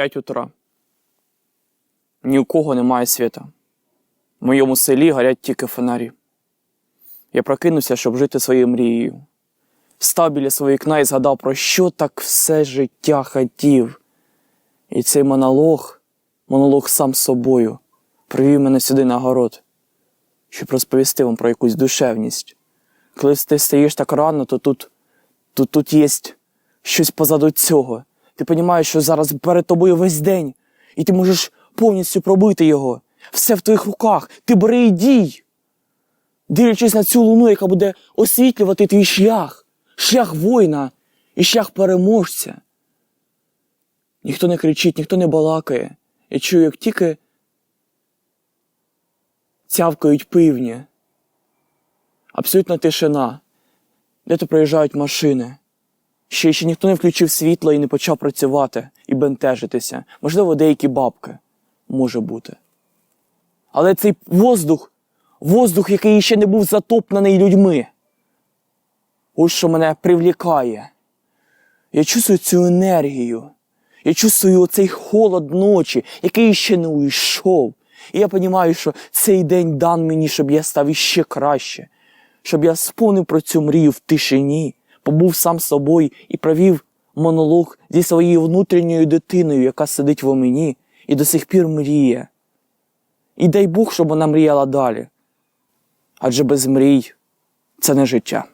5 утра. Ні у кого немає світа. В моєму селі горять тільки фонарі. Я прокинувся, щоб жити своєю мрією. Став біля свого вікна і згадав, про що так все життя хотів. І цей монолог, монолог сам собою, привів мене сюди на город, щоб розповісти вам про якусь душевність. Коли ти стаєш так рано, то тут, тут, тут є щось позаду цього. Ти розумієш, що зараз перед тобою весь день, і ти можеш повністю пробити його. Все в твоїх руках. Ти бери і дій. Дивлячись на цю луну, яка буде освітлювати твій шлях, шлях воїна і шлях переможця. Ніхто не кричить, ніхто не балакає. Я чую, як тільки цявкають пивні. Абсолютна тишина. Де-то проїжджають машини. Ще ще ніхто не включив світло і не почав працювати і бентежитися. Можливо, деякі бабки. Може бути. Але цей воздух, воздух, який ще не був затоплений людьми. Ось що мене привлікає. Я чувствую цю енергію. Я чувствую оцей холод ночі, який ще не уйшов. І я розумію, що цей день дан мені, щоб я став іще краще, щоб я сповнив про цю мрію в тишині, побув сам собою і провів монолог зі своєю внутрішньою дитиною, яка сидить в мені і до сих пір мріє. І дай Бог, щоб вона мріяла далі. Адже без мрій це не життя.